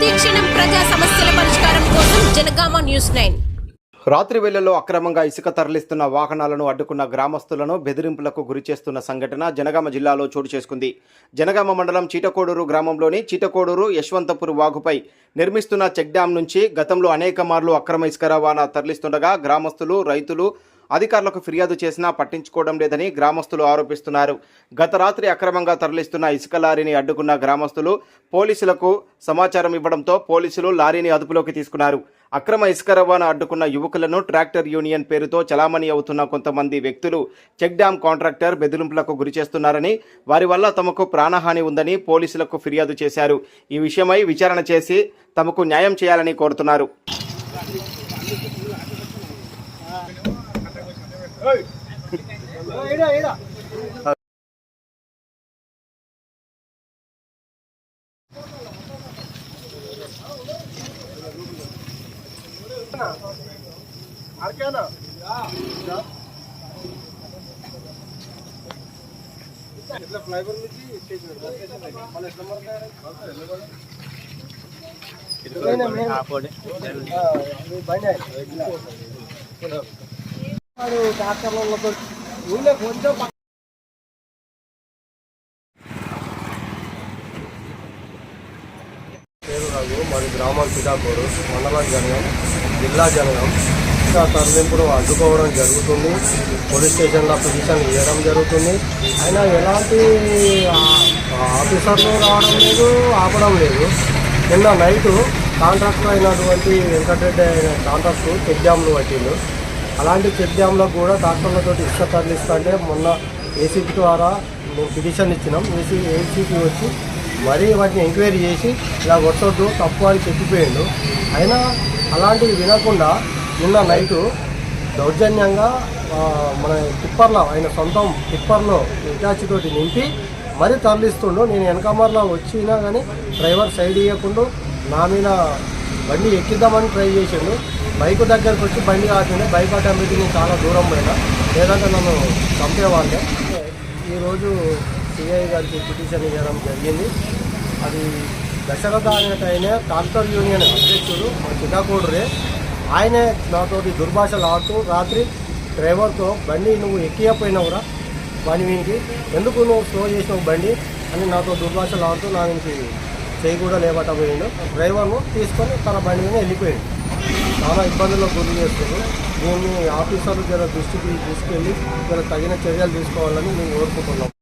ప్రతిక్షణం ప్రజా సమస్యల పరిష్కారం కోసం జనగామ న్యూస్ నైన్. రాత్రి వేళల్లో అక్రమంగా ఇసుక తరలిస్తున్న వాహనాలను అడ్డుకున్న గ్రామస్తులను బెదిరింపులకు గురి చేస్తున్న సంఘటన జనగామ జిల్లాలో చోటు చేసుకుంది. జనగామ మండలం చీటకోడూరు గ్రామంలోని చీటకోడూరు యశ్వంతపూర్ వాగుపై నిర్మిస్తున్న చెక్ డ్యాం నుంచి గతంలో అనేక మార్లు అక్రమ ఇసుక రవాణా తరలిస్తుండగా గ్రామస్తులు రైతులు అధికారులకు ఫిర్యాదు చేసినా పట్టించుకోవడం లేదని గ్రామస్తులు ఆరోపిస్తున్నారు. గత రాత్రి అక్రమంగా తరలిస్తున్న ఇసుక లారీని అడ్డుకున్న గ్రామస్తులు పోలీసులకు సమాచారం ఇవ్వడంతో పోలీసులు లారీని అదుపులోకి తీసుకున్నారు. అక్రమ ఇసుక రవాణా అడ్డుకున్న యువకులను ట్రాక్టర్ యూనియన్ పేరుతో చలామణి అవుతున్న కొంతమంది వ్యక్తులు చెక్ డ్యాం కాంట్రాక్టర్ బెదిరింపులకు గురి చేస్తున్నారని వారి వల్ల తమకు ప్రాణహాని ఉందని పోలీసులకు ఫిర్యాదు చేశారు. ఈ విషయమై విచారణ చేసి తమకు న్యాయం చేయాలని కోరుతున్నారు. అరకేనా ఇట్లా ఫ్లైఓవర్ నుంచి మళ్ళీ ఎట్లా మరతాయి పేరు రఘు మాది గ్రామం శ్రీకాకూరు మండలం జనగం జిల్లా జనగం. ఇంకా తరలింపును అడ్డుకోవడం జరుగుతుంది. పోలీస్ స్టేషన్లో పిటిషన్ ఇవ్వడం జరుగుతుంది. అయినా ఎలాంటి ఆఫీసర్లు రావడం లేదు ఆపడం లేదు. నిన్న నైటు కాంట్రాక్టర్ అయినటువంటి వెంకటరెడ్డి అయిన కాంట్రాక్టు ఎగ్జామ్లు పట్టిండు అలాంటి చెక్ డ్యామ్లో కూడా డాక్టర్లతో ఇసుక తరలిస్తుంటే మొన్న ఏసీపీ ద్వారా మేము పిటిషన్ ఇచ్చినాం. ఏసీ ఏసీపీ వచ్చి మరీ వాటిని ఎంక్వైరీ చేసి ఇలా కొట్టొద్దు తప్పు అని చెప్పిపోయిండు. అయినా అలాంటివి వినకుండా నిన్న నైటు దౌర్జన్యంగా మన టిప్పర్లో ఆయన సొంతం టిప్పర్లో తోటి నింపి మరీ తరలిస్తుండు. నేను వెనకమర్లో వచ్చినా కానీ డ్రైవర్ సైడ్ ఇవ్వకుండా నా మీద బండి ఎక్కిద్దామని ట్రై చేసిండు. బైక్ దగ్గరకు వచ్చి బండి ఆపిండు బైక్ ఆటోమేటిక్ నేను చాలా దూరం పోయినా. లేదంటే నన్ను చంపేవాళ్ళే. ఈరోజు సిఐ గారికి పిటిషన్ ఇవ్వడం జరిగింది. అది దశరథ అనేట ఆయన ట్రాక్టర్ యూనియన్ అధ్యక్షుడు మా చిన్నకూడరే ఆయనే నాతోటి దుర్భాషలు ఆడుతూ రాత్రి డ్రైవర్తో బండి నువ్వు ఎక్కియపోయినావురా బండి వీనికి ఎందుకు నువ్వు స్లో చేసినావు బండి? అని నాతో దుర్భాషలు ఆడుతూ నా నుంచి చేయి కూడా లేవటపోయిండు డ్రైవర్ను తీసుకొని తన బండి మీద వెళ్ళిపోయాడు. చాలా ఇబ్బందులకు గురి చేస్తుంది దీన్ని ఆఫీసర్లు జర దృష్టికి తీసుకెళ్ళి జర తగిన చర్యలు తీసుకోవాలని మేము కోరుకుంటున్నాం.